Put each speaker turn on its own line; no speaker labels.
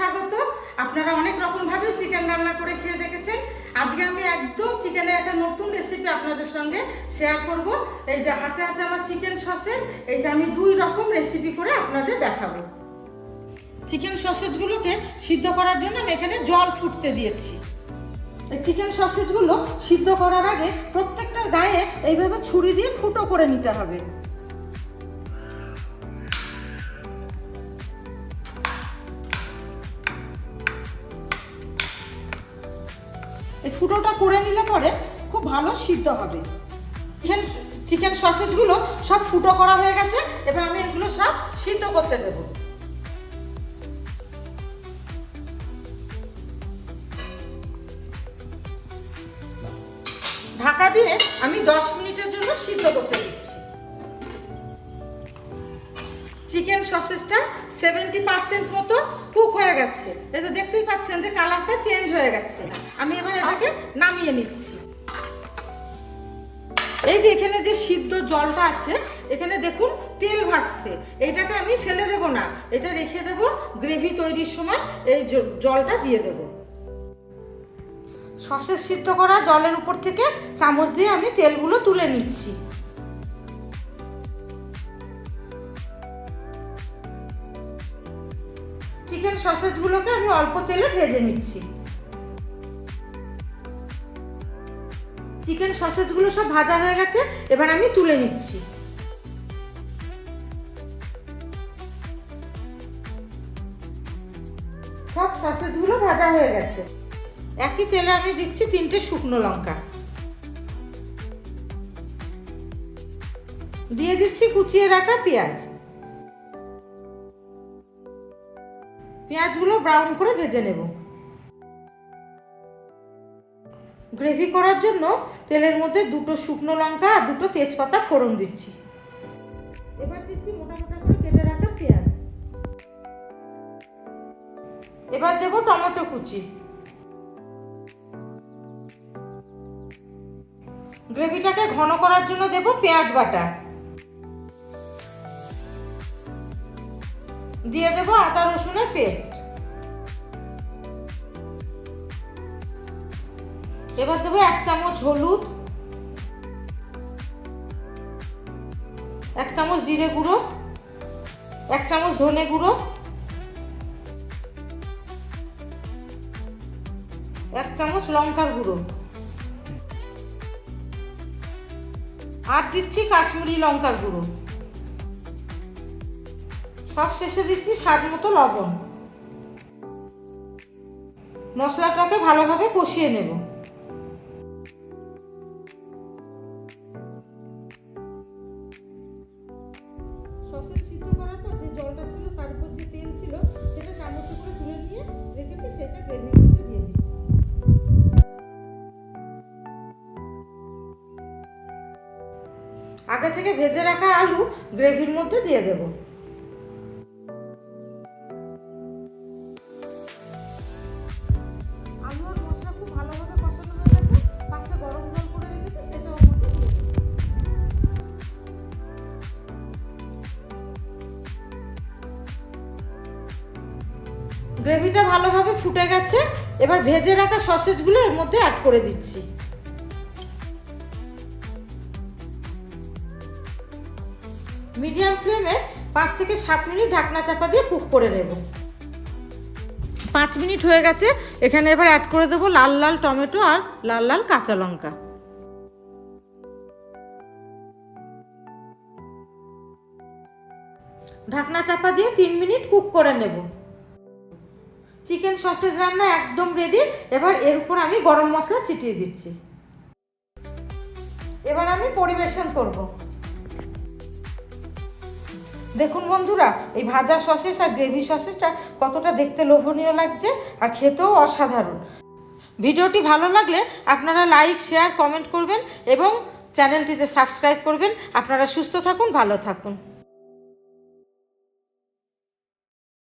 স্বাগত। আপনারা অনেক রকম ভাবে চিকেন রান্না করে খেয়ে দেখেছেন। আজকে আমি একদম চিকেনের একটা নতুন রেসিপি আপনাদের সঙ্গে শেয়ার করব। এই যে হাতে আছে আমার চিকেন সসেজ এটা আমি দুই রকম রেসিপি করে আপনাদের দেখাবো। চিকেন সসেজগুলোকে সিদ্ধ করার জন্য আমি এখানে জল ফুটতে দিয়েছি। এই চিকেন সসেজগুলো সিদ্ধ করার আগে প্রত্যেকটার গায়ে এইভাবে ছুরি দিয়ে ফুটো করে নিতে হবে। এই ফুটোটা করে নিলে পরে খুব ভালো সিদ্ধ হবে। চিকেন চিকেন সসেজগুলো সব ফুটো করা হয়ে গেছে, এবার আমি এগুলো সব সিদ্ধ করতে দেবো। ঢাকা দিয়ে আমি দশ মিনিটের জন্য সিদ্ধ করতে দিচ্ছি। চিকেন সসেসটা সেভেন্টি পার্সেন্ট মতো কুক হয়ে গেছে। এই তো দেখতেই পাচ্ছেন যে কালারটা চেঞ্জ হয়ে গেছে। আমি এবার এটাকে নামিয়ে নিচ্ছি। এই যে এখানে যে সিদ্ধ জলটা আছে, এখানে দেখুন তেল ভাসছে। এটাকে আমি ফেলে দেব না। এটা রেখে দেব গ্রেভি তৈরির সময়, এই জলটা দিয়ে দেবো। সসের সিদ্ধ করা জলের উপর থেকে চামচ দিয়ে আমি তেলগুলো তুলে নিচ্ছি। চিকেন সসেজগুলোকে আমি অল্প তেলে ভেজে নিচ্ছি। চিকেন সসেজগুলো সব ভাজা হয়ে গেছে, এবার আমি তুলে নিচ্ছি। সব সসেজগুলো ভাজা হয়ে গেছে। একই তেলে আমি দিচ্ছি তিনটে শুকনো লঙ্কা। দিয়ে দিচ্ছি কুচিয়ে রাখা পেঁয়াজ। পেঁয়াজগুলো ব্রাউন করে ভেজে নেব। গ্রেভি করার জন্য তেলের মধ্যে দুটো শুকনো লঙ্কা আর দুটো তেজপাতা ফোড়ন দিচ্ছি। এবার দিচ্ছি মোটা মোটা করে কেটে রাখা পেঁয়াজ। এবার দেবো টমেটো কুচি। গ্রেভিটাকে ঘন করার জন্য দেব পেঁয়াজ বাটা। দিয়ে দেব আদা রসুনের পেস্ট। এবার দেবো এক চামচ হলুদ, এক চামচ জিরে গুঁড়ো, এক চামচ ধনে গুঁড়ো, এক চামচ লঙ্কার গুঁড়ো। আর দিচ্ছি কাশ্মীরি লঙ্কার গুঁড়ো। সব শেষে দিচ্ছি স্বাদ মতো লবণ। মশলাটাকে ভালোভাবে কষিয়ে নেব। সিদ্ধ করার পর যে জলটা ছিল তার উপর যে তেল ছিল সেটা চামচে করে তুলে নিয়ে রেখেছি সেটা গ্রেভির মধ্যে দিয়ে দিচ্ছি। আগে থেকে ভেজে রাখা আলু গ্রেভির মধ্যে দিয়ে দেব। গ্রেভিটা ভালোভাবে ফুটে গেছে, এবার ভেজে রাখা সসেজগুলো এর মধ্যে অ্যাড করে দিচ্ছি। মিডিয়াম ফ্লেমে পাঁচ থেকে সাত মিনিট ঢাকনা চাপা দিয়ে কুক করে নেব। পাঁচ মিনিট হয়ে গেছে, এখানে এবার অ্যাড করে দেবো লাল লাল টমেটো আর লাল লাল কাঁচা লঙ্কা। ঢাকনা চাপা দিয়ে তিন মিনিট কুক করে নেব। চিকেন সসেজ রান্না একদম রেডি এবার এর উপর আমি গরম মশলা ছিটিয়ে দিচ্ছি। এবার আমি পরিবেশন করব। দেখুন বন্ধুরা, এই ভাজা সসেস আর গ্রেভি সসেসটা কতটা দেখতে লোভনীয় লাগছে আর খেতেও অসাধারণ। ভিডিওটি ভালো লাগলে আপনারা লাইক শেয়ার কমেন্ট করবেন এবং চ্যানেলটিতে সাবস্ক্রাইব করবেন। আপনারা সুস্থ থাকুন, ভালো থাকুন।